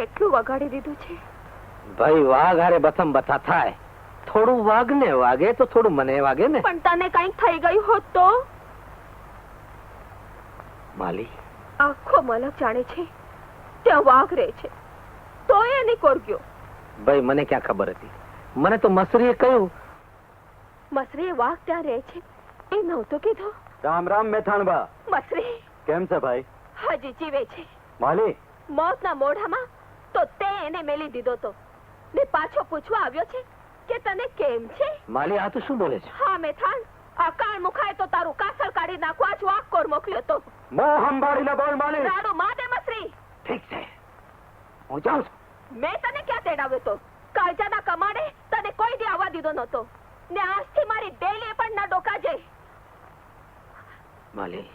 કેટલું વગાડી દીધું છે? ભાઈ વાઘ હારે બથમ બથા થાય. થોડું વાઘને વાગે તો થોડું મને વાગે ને. પણ તને કંઈક થઈ ગયું હોત તો? માલી. આખો મલક જાણે છે ત્યાં વાઘ રહે છે. તો એની કોરગ્યો. ભાઈ મને ક્યાં ખબર હતી? મને તો મસરીએ કહ્યું. મસરીએ વાઘ ત્યાં રહે છે એ નહોતો કીધો. રામ રામ મેથાણબા. મસરી. કેમ છે ભાઈ? હજી જીવે છે. માલી. મોતના મોઢામાં તો તે એને મેલી દીધો તો. ને પાછો પૂછવા આવ્યો છે કે તને કેમ છે? માલી આ તો શું બોલે છે? હા મેથાણ આ કાળ મુખાય તો તારું કાસળ કાઢી નાખવા જ વાઘ કોર મોકલ્યો તો. મોં સંભાળીને બોલ માલી. રાડો માં દે મસરી. ઠીક છે. હું જાઉં છું. મેં તને ક્યાં તેડાવ્યો તો? કાયજાના કમાડે તને કોઈ દી આવવા દીધો નહોતો. ને આજથી મારી ડેલી પણ ના ડોકાજે. માલી